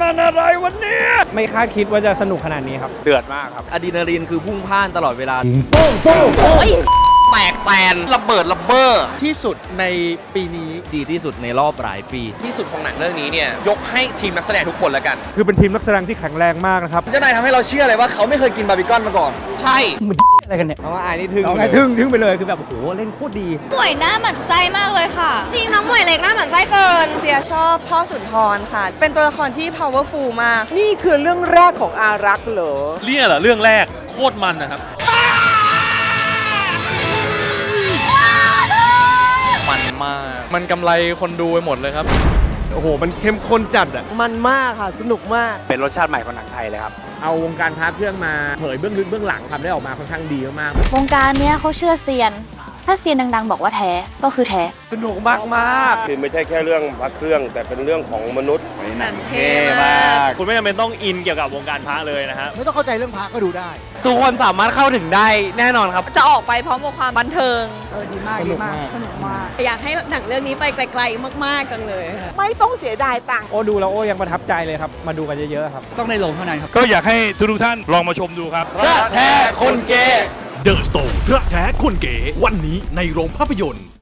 มันอะไรวันนี้ ไม่คาดคิดว่าจะสนุกขนาดนี้ครับ เดือดมากครับอะดรีนาลีนคือพุ่งพ่านตลอดเวลาแตกแตนระเบิดระเบ้อที่สุดในปีนี้ดีที่สุดในรอบหลายปี ที่สุดของหนังเรื่องนี้เนี่ย ยกให้ทีมนักแสดงทุกคนแล้วกันคือเป็นทีมนักแสดงที่แข็งแรงมากนะครับ เจ้านายทำให้เราเชื่อเลยว่าเขาไม่เคยกินบาร์บีคอนมาก่อน ใช่อะไรกันเนี่ยเอาอ่านนี่ทึ่งเอาไงทึ่งทึ่งไปเลยคือแบบโอ้โหเล่นโคตรดีหมวยหน้าหมันไส้มากเลยค่ะจริงน้อง หมวยเล็กหน้าหมันไส้เกิน เสียชอบพ่อสุนทรค่ะ เป็นตัวละครที่ powerful มาก นี่คือเรื่องแรกของอารักษ์เหรอ เนี่ยเหรอเรื่องแรกโคตรมันนะครับ มันมาก มันกำไรคนดูไปหมดเลยครับ โอ้โห มันเข้มข้นจัดอะมันมากค่ะ สนุกมาก เป็นรสชาติใหม่ของหนังไทยเลยครับ เอาวงการพาเครื่องมาเผยเบื้องลึกเบื้องหลังครับได้ออกมาค่อนข้างดีมากวงการเนี้ยเขาเชื่อเซียน ถ้าเซียนดังๆ บอกว่าแท้ก็คือแท้ๆสนุกมากมากคือไม่ใช่แค่เรื่องพระเครื่อง แต่เป็นเรื่องของมนุษย์เท่มากคุณไม่จำเป็นต้องอินเกี่ยวกับวงการพระเลยนะฮะไม่ต้องเข้าใจเรื่องพระก็ดูได้ ทุกคนสามารถเข้าถึงได้แน่นอนครับ จะออกไปพร้อมกับความบันเทิงสนุกมากสนุกมากอยากให้หนังเรื่องนี้ไปไกล ๆ มากๆจังเลย ไม่ต้องเสียดายตังค์โอ้ดูแล้วโอ้ยังประทับใจเลยครับมาดูกันเยอะๆครับต้องในโรงเท่านั้นครับก็อยากให้ทุกๆท่านลองมาชมดูครับพระแท้คนเก เดอะสโตนพระแท้คนเก๋วันนี้ในโรงภาพยนตร์